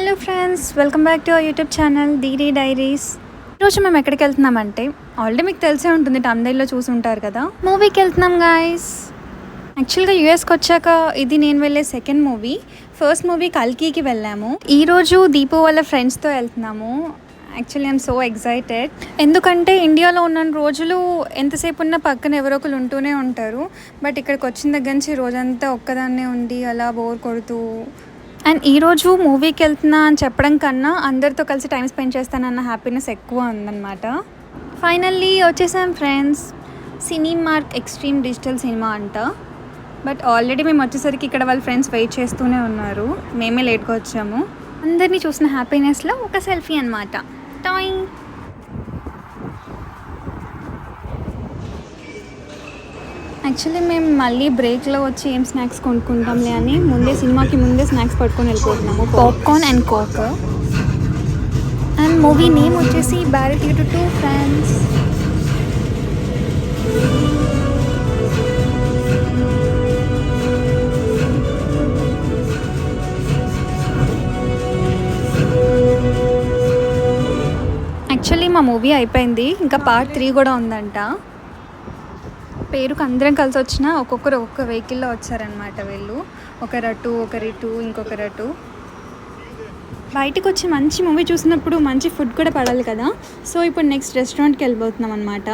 Hello friends welcome back to our YouTube channel DD diaries. ఈరోజు మేము ఎక్కడికి వెళ్తున్నామంటే already మీకు తెలిసే ఉంటుంది టమ్దైల్లో చూసి ఉంటారు కదా. మూవీకి వెళ్తున్నాం గాయస్ యాక్చువల్గా యూఎస్కి వచ్చాక ఇది నేను వెళ్ళే సెకండ్ మూవీ ఫస్ట్ మూవీ కల్కీకి వెళ్ళాము. ఈరోజు దీపు వాళ్ళ ఫ్రెండ్స్తో వెళ్తున్నాము. యాక్చువల్లీ ఐఎమ్ సో ఎగ్జైటెడ్ ఎందుకంటే ఇండియాలో ఉన్న రోజులు ఎంతసేపు ఉన్నా పక్కన ఎవరో ఒకరు ఉంటూనే ఉంటారు. బట్ ఇక్కడికి వచ్చిన దగ్గర నుంచి రోజంతా ఒక్కదాన్నే ఉండి అలా బోర్ కొడుతూ అండ్ ఈరోజు మూవీకి వెళ్తున్నా అని చెప్పడం కన్నా అందరితో కలిసి టైం స్పెండ్ చేస్తానన్న హ్యాపీనెస్ ఎక్కువ ఉందన్నమాట. ఫైనల్లీ వచ్చేసాం friends. Cine mark extreme digital cinema అంట. బట్ ఆల్రెడీ మేము వచ్చేసరికి ఇక్కడ వాళ్ళ ఫ్రెండ్స్ వెయిట్ చేస్తూనే ఉన్నారు. మేమే లేట్గా వచ్చాము. అందరినీ చూసిన హ్యాపీనెస్లో ఒక సెల్ఫీ అనమాట టాయింగ్ యాక్చువల్లీ మేము మళ్ళీ బ్రేక్లో వచ్చి ఏం స్నాక్స్ కొనుక్కుంటాంలే అని ముందే సినిమాకి ముందే స్నాక్స్ పట్టుకొని వెళ్ళిపోతున్నాము. Popcorn and coke and movie name వచ్చేసి బ్యారెట్ టు టూ ఫ్రెండ్స్ యాక్చువల్లీ మా మూవీ అయిపోయింది. ఇంకా పార్ట్ త్రీ కూడా ఉందంట. పేరుకు అందరం కలిసి వచ్చిన ఒక్కొక్కరు ఒక్కొక్క వెహికల్లో వచ్చారనమాట వీళ్ళు. ఒకరు అటు ఒకరు ఇటు ఇంకొకరు అటు. బయటకు వచ్చి మంచి మూవీ చూసినప్పుడు మంచి ఫుడ్ కూడా పడాలి కదా. సో ఇప్పుడు నెక్స్ట్ రెస్టారెంట్కి వెళ్ళిపోతున్నాం అనమాట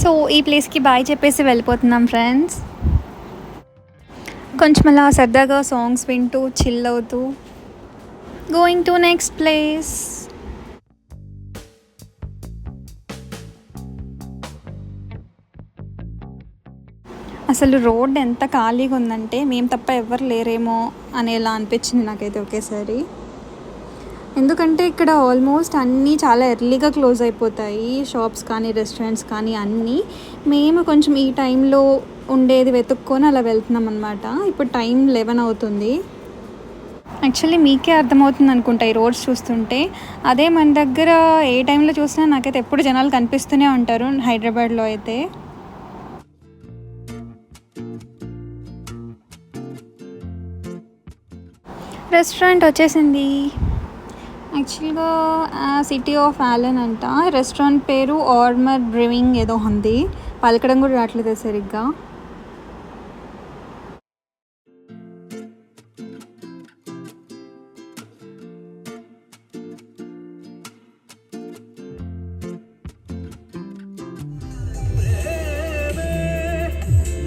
సో ఈ ప్లేస్కి బాయ్ చెప్పేసి వెళ్ళిపోతున్నాం ఫ్రెండ్స్. కొంచెం అలా సరదాగా సాంగ్స్ వింటూ చిల్ అవుతూ గోయింగ్ టు నెక్స్ట్ ప్లేస్ అసలు రోడ్ ఎంత ఖాళీగా ఉందంటే మేము తప్ప ఎవరు లేరేమో అనేలా అనిపించింది నాకైతే ఒకేసారి. ఎందుకంటే ఇక్కడ ఆల్మోస్ట్ అన్నీ చాలా ఎర్లీగా క్లోజ్ అయిపోతాయి. షాప్స్ కానీ రెస్టారెంట్స్ కానీ అన్నీ. మేము కొంచెం ఈ టైంలో ఉండేది వెతుక్కొని అలా వెళ్తున్నాం అనమాట ఇప్పుడు టైం లెవెన్ అవుతుంది. యాక్చువల్లీ మీకే అర్థమవుతుంది అనుకుంటా ఈ రోడ్స్ చూస్తుంటే. అదే మన దగ్గర ఏ టైంలో చూసినా నాకైతే ఎప్పుడు జనాలు కనిపిస్తూనే ఉంటారు హైదరాబాద్లో అయితే. రెస్టారెంట్ వచ్చేసింది. యాక్చువల్గా సిటీ ఆఫ్ ఆలన్ అంట. రెస్టారెంట్ పేరు ఆర్మర్ బ్రివింగ్ ఏదో ఉంది. పలకడం కూడా రావట్లేదు సరిగ్గా.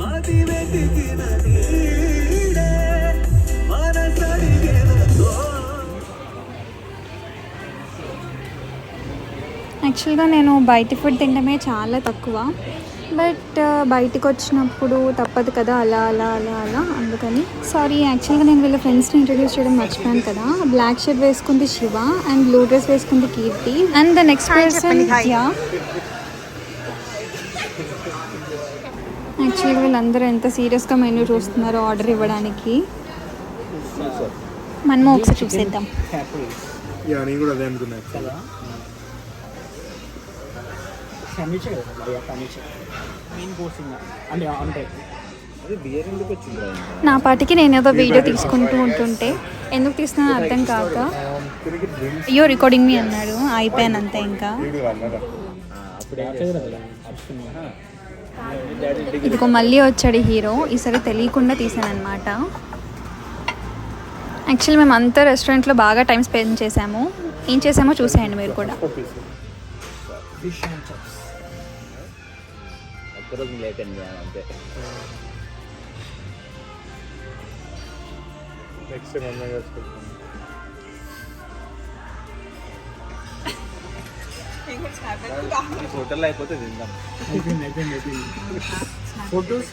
మది యాక్చువల్గా నేను బయట ఫుడ్ తినడమే చాలా తక్కువ. బట్ బయటకు వచ్చినప్పుడు తప్పదు కదా అలా అలా అలా అలా. అందుకని సారీ యాక్చువల్గా నేను వీళ్ళ ఫ్రెండ్స్ని ఇంట్రడ్యూస్ చేయడం మర్చిపోయాను కదా. బ్లాక్ షర్ట్ వేసుకుంది శివ అండ్ బ్లూ డ్రెస్ వేసుకుంది Keerthi. And the next person yeah. యాక్చువల్గా వీళ్ళందరూ ఎంత సీరియస్గా మెనూ చూస్తున్నారో ఆర్డర్ ఇవ్వడానికి. మనము ఒకసారి చూసేద్దాం. సమీక్ష కదా సమీక్ష మెయిన్ అంటే అంటే? నా పాటికి నేను ఏదో వీడియో తీసుకుంటూ ఉంటుంటే ఎందుకు తీస్తున్నానో అర్థం కాక అయ్యో రికార్డింగ్ మీ అన్నాడు అయిపోయాను అంతే ఇంకా. ఇదిగో మళ్ళీ వచ్చాడు హీరో ఈసారి తెలియకుండా తీసాను అనమాట యాక్చువల్లీ మేము అంతా రెస్టారెంట్లో బాగా టైం స్పెండ్ చేసాము ఏం చేసామో చూసేయండి మీరు కూడా. ఫిష్ అండ్ చిప్స్ ఒక్కరోజు లేట్ అయింది అంతే. నెక్స్ట్ టైం అమ్మాయి చేసుకుంటాం హోటల్లో అయిపోతే తిందాం. అయిపోయింది ఫొటోస్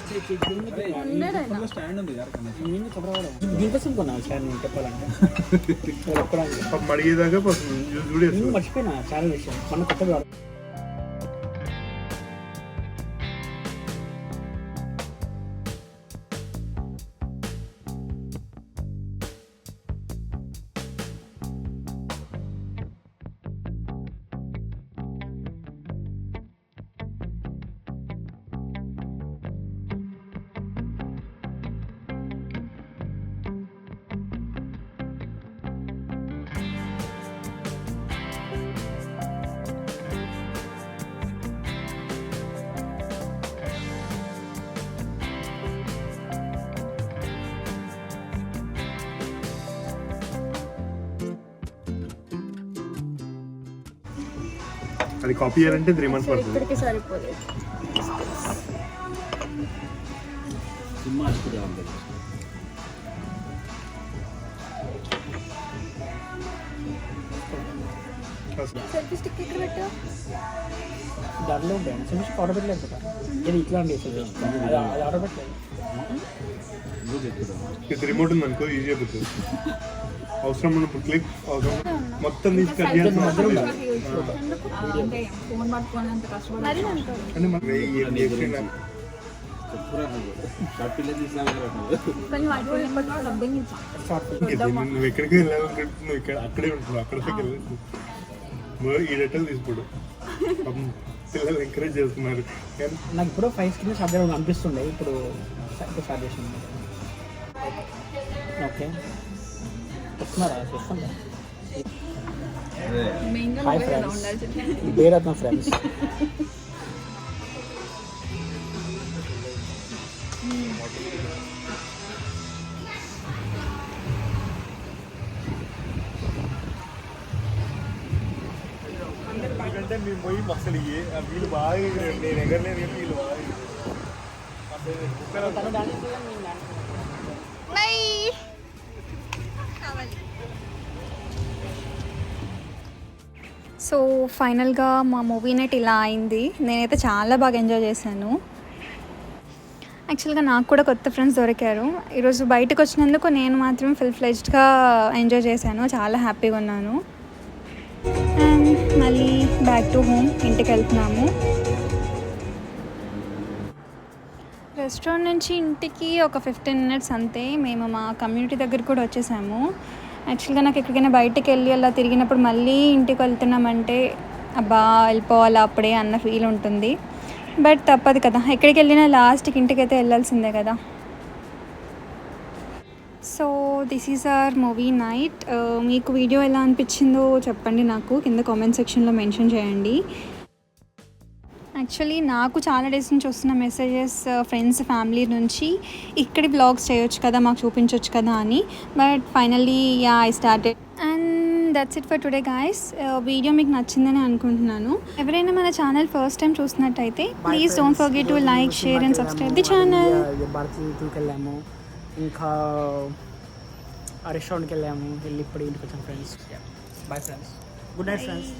స్టాండ్ ఉంది దీనికోసం స్టాండ్ నేను చెప్పాలంటే. మర్చిపోయినా చాలా విషయం. మన కొత్తగా అది కాపీ చేయాలంటే త్రీ మంత్స్ పడుతుంది. ఇక్కడికి సరిపోలేదు సినిమా అడుగుతుంది ఉంటుంది సెల్ఫీ స్టిక్ ఇక్కడ పెట్టు దాంట్లో ఉంటాయి సినిమా ఆర్డర్ పెట్టలేదు కదా. ఇది ఇట్లా అండి అది అది ఆర్డర్ పెట్టలేదు ఇది రిమోట్ ఉంది అనుకో ఈజీ అయిపోతుంది అవసరం ఉన్నప్పుడు క్లిక్ అవసరం మొత్తం తీసి కట్ చేయాల్సిన అవసరం లేదు. మరి అనుకో అంటే మనకి ఏం చేసినా కానీ వాటి డబ్బింగ్ ఇచ్చాం షార్ట్ ఇది నువ్వు. ఎక్కడికి వెళ్ళాలనుకుంటున్నావు? నువ్వు ఇక్కడ అక్కడే ఉంటున్నావు. అక్కడ ఈ డేటాలు తీసుకోడు. పిల్లలు ఎంకరేజ్ చేస్తున్నారు. నాకు ఇప్పుడు ఫైవ్ స్కిన్ చేయడం అనిపిస్తుండే ఇప్పుడు చేసింది ఓకే. వస్తున్నారా వస్తుందా హాయ్ ఫ్రెండ్స్ బేరత్న ఫ్రెండ్స్ ఎందుకంటే మేము పోయి అసలు ఏ వీళ్ళు కావాలి. సో ఫైనల్గా మా మూవీ నైట్ ఇలా అయింది. నేనైతే చాలా బాగా ఎంజాయ్ చేశాను. యాక్చువల్గా నాకు కూడా కొత్త ఫ్రెండ్స్ దొరికారు. ఈరోజు బయటకు వచ్చినందుకు నేను మాత్రం ఫుల్ ఫ్లెజ్డ్గా ఎంజాయ్ చేశాను. చాలా హ్యాపీగా ఉన్నాను. అండ్ మళ్ళీ బ్యాక్ టు హోమ్ ఇంటికి వెళ్తున్నాము. రెస్టారెంట్ నుంచి ఇంటికి ఒక ఫిఫ్టీన్ మినిట్స్ అంతే. మేము మా కమ్యూనిటీ దగ్గర కూడా వచ్చేసాము. యాక్చువల్గా నాకు ఎక్కడికైనా బయటకు వెళ్ళి అలా తిరిగినప్పుడు మళ్ళీ ఇంటికి వెళ్తున్నామంటే అబ్బా వెళ్ళిపోవాలా అప్పుడే అన్న ఫీల్ ఉంటుంది. బట్ తప్పదు కదా. ఎక్కడికి వెళ్ళినా లాస్ట్కి ఇంటికి అయితే వెళ్ళాల్సిందే కదా. So this is our movie night. మీకు వీడియో ఎలా అనిపించిందో చెప్పండి నాకు. కింద కామెంట్ సెక్షన్లో మెన్షన్ చేయండి. యాక్చువల్లీ నాకు చాలా డేస్ నుంచి వస్తున్న మెసేజెస్ ఫ్రెండ్స్ ఫ్యామిలీ నుంచి ఇక్కడి బ్లాగ్స్ చేయొచ్చు కదా మాకు చూపించవచ్చు కదా అని. But finally yeah I started and that's it for today guys video మీకు నచ్చిందని అనుకుంటున్నాను. ఎవరైనా మన ఛానల్ ఫస్ట్ టైం చూసినట్టయితే please don't forget to like share and subscribe the channel వెళ్ళాము. ఇంకా రెస్టారెంట్కి వెళ్ళాము. వెళ్ళి ఇప్పుడు ఇంటికి వచ్చాం friends bye friends good night friends